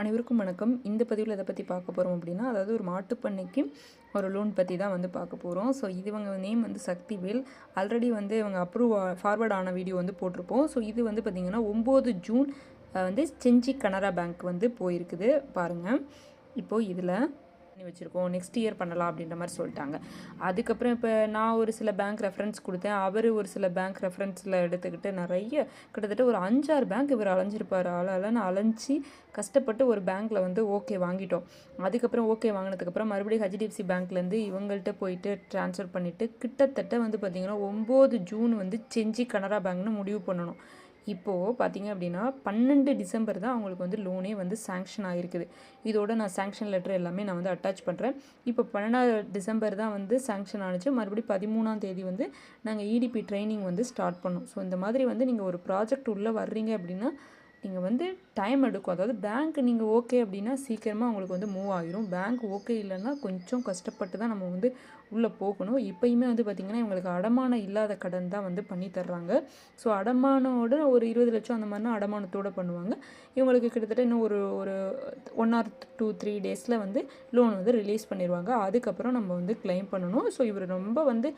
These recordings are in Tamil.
அனைவருக்கும் வணக்கம். இந்த பதிவில் எதை பற்றி பார்க்க போகிறோம் அப்படின்னா அதாவது ஒரு மாட்டுப்பண்ணைக்கு ஒரு லோன் பற்றி தான் வந்து பார்க்க போகிறோம் ஸோ இது இவங்க நேம் வந்து சக்திவேல். ஆல்ரெடி வந்து இவங்க அப்ரூவ் ஃபார்வர்ட் ஆன வீடியோ வந்து போட்டிருப்போம். ஸோ இது வந்து பார்த்திங்கன்னா ஒம்பது ஜூன் வந்து செஞ்சி கனரா பேங்க் வந்து போயிருக்குது. பாருங்கள் இப்போது இதில் பண்ணி வச்சுருக்கோம் நெக்ஸ்ட் இயர் பண்ணலாம் அப்படின்ற மாதிரி சொல்லிட்டாங்க. அதுக்கப்புறம் இப்போ நான் ஒரு சில பேங்க் ரெஃபரன்ஸ் கொடுத்தேன். அவர் ஒரு சில பேங்க் ரெஃபரன்ஸில் எடுத்துக்கிட்டு நிறைய கிட்டத்தட்ட ஒரு அஞ்சாறு பேங்க் இவர் அலைஞ்சிருப்பார். அலன்னு அலைஞ்சி கஷ்டப்பட்டு ஒரு பேங்க்கில் வந்து ஓகே வாங்கிட்டோம். அதுக்கப்புறம் ஓகே வாங்கினதுக்கப்புறம் மறுபடியும் ஹெச்டிஎஃப்சி பேங்க்லேருந்து இவங்கள்ட்ட போயிட்டு ட்ரான்ஸ்ஃபர் பண்ணிவிட்டு கிட்டத்தட்ட வந்து பார்த்திங்கன்னா ஒம்பது ஜூன் வந்து செஞ்சி கனரா பேங்க்னு முடிவு பண்ணணும். இப்போது பார்த்தீங்க அப்படின்னா பன்னெண்டு டிசம்பர் தான் அவங்களுக்கு வந்து லோனே வந்து சாங்ஷன் ஆகிருக்குது இதோட நான் சாங்ஷன் லெட்டர் எல்லாமே நான் வந்து அட்டாச் பண்ணுறேன் இப்போ பன்னெண்டாவது டிசம்பர் தான் வந்து சாங்ஷன் ஆனிச்சு. மறுபடியும் பதிமூணாம் தேதி வந்து நாங்கள் இடிபி ட்ரைனிங் வந்து ஸ்டார்ட் பண்ணோம். ஸோ இந்த மாதிரி வந்து நீங்கள் ஒரு ப்ராஜெக்ட் உள்ளே வர்றீங்க அப்படின்னா நீங்கள் வந்து டைம் எடுக்கும். அதாவது பேங்க் நீங்கள் ஓகே அப்படின்னா சீக்கிரமாக உங்களுக்கு வந்து மூவ் ஆகிரும் பேங்க் ஓகே இல்லைன்னா கொஞ்சம் கஷ்டப்பட்டு தான் நம்ம வந்து உள்ளே போகணும். இப்போயுமே வந்து பார்த்திங்கன்னா இவங்களுக்கு அடமானம் இல்லாத கடன் தான் வந்து பண்ணி தர்றாங்க. ஸோ அடமானோட ஒரு இருபது லட்சம் அந்த மாதிரினா அடமானத்தோடு பண்ணுவாங்க. இவங்களுக்கு கிட்டத்தட்ட இன்னும் ஒரு ஒரு ஒன் ஆர் டூ த்ரீ டேஸில் வந்து லோன் வந்து ரிலீஸ் பண்ணிடுவாங்க அதுக்கப்புறம் நம்ம வந்து க்ளைம் பண்ணணும். ஸோ இவர் ரொம்ப வந்து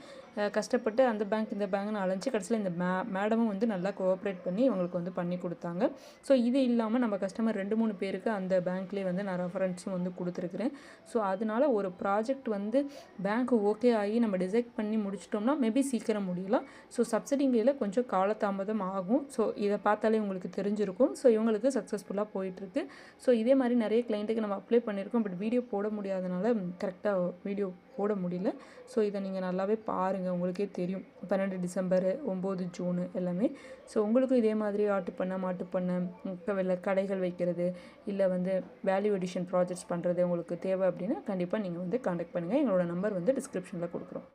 கஷ்டப்பட்டு அந்த பேங்க் இந்த பேங்க்னு அலைஞ்சு கடைசியில் இந்த மே மேடமும் வந்து நல்லா கோஆப்ரேட் பண்ணி இவங்களுக்கு வந்து பண்ணி கொடுத்தாங்க. ஸோ இது இல்லாமல் நம்ம கஸ்டமர் ரெண்டு மூணு பேருக்கு அந்த பேங்க்லேயே வந்து நான் ரெஃபரன்ஸும் வந்து கொடுத்துருக்குறேன். ஸோ அதனால ஒரு ப்ராஜெக்ட் வந்து பேங்க் ஓகே ஆகி நம்ம டிசைட் பண்ணி முடிச்சிட்டோம்னா மேபி சீக்கிரம் முடியலாம். ஸோ சப்சிடிங்களில் கொஞ்சம் காலதாமதம் ஆகும். ஸோ இதை பார்த்தாலே உங்களுக்கு தெரிஞ்சிருக்கும். ஸோ இவங்களுக்கு சக்ஸஸ்ஃபுல்லாக போயிட்டுருக்கு. ஸோ இதே மாதிரி நிறைய கிளைண்ட்டுக்கு நம்ம அப்ளை பண்ணியிருக்கோம் பட் வீடியோ போட முடியாதனால கரெக்டாக வீடியோ போட முடியல. ஸோ இதை நீங்கள் நல்லாவே பாருங்கள் உங்களுக்கே தெரியும். பன்னெண்டு டிசம்பர் ஒம்பது ஜூனு எல்லாமே. ஸோ உங்களுக்கும் இதே மாதிரி ஆட்டு பண்ண மாட்டு பண்ண கடைகள் வைக்கிறது இல்லை வந்து வேல்யூ எடிஷன் ப்ராஜெக்ட்ஸ் பண்ணுறது உங்களுக்கு தேவை அப்படின்னா கண்டிப்பாக நீங்கள் வந்து காண்டாக்ட் பண்ணுங்கள் எங்களோட நம்பர் வந்து டிஸ்கிரிப்ஷனில் கொடுக்குறோம்.